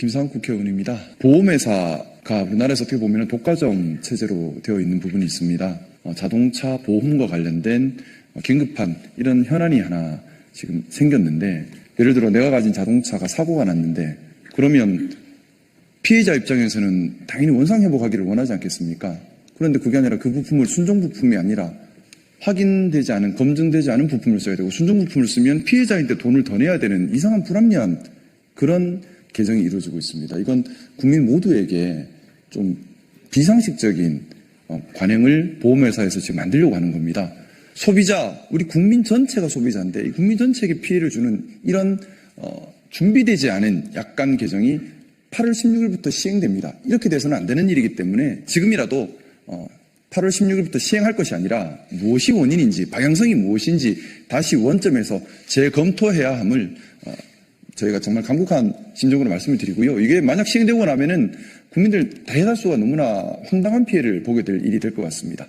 김상욱 국회의원입니다. 보험회사가 우리나라에서 어떻게 보면 독과점 체제로 되어 있는 부분이 있습니다. 어, 자동차 보험과 관련된 어, 긴급한 이런 현안이 하나 지금 생겼는데 예를 들어 내가 가진 자동차가 사고가 났는데 그러면 피해자 입장에서는 당연히 원상 회복하기를 원하지 않겠습니까? 그런데 그게 아니라 그 부품을 순정 부품이 아니라 확인되지 않은 검증되지 않은 부품을 써야 되고 순정 부품을 쓰면 피해자인데 돈을 더 내야 되는 이상한 불합리한 그런 개정이 이루어지고 있습니다. 이건 국민 모두에게 좀 비상식적인 어, 관행을 보험회사에서 지금 만들려고 하는 겁니다. 소비자, 우리 국민 전체가 소비자인데 이 국민 전체에게 피해를 주는 이런 어, 준비되지 않은 약관 개정이 8월 16일부터 시행됩니다. 이렇게 돼서는 안 되는 일이기 때문에 지금이라도 어, 8월 16일부터 시행할 것이 아니라 무엇이 원인인지 방향성이 무엇인지 다시 원점에서 재검토해야 함을 어, 저희가 정말 강국한 심정으로 말씀을 드리고요. 이게 만약 시행되고 나면은 국민들 대다수가 너무나 황당한 피해를 보게 될 일이 될 것 같습니다.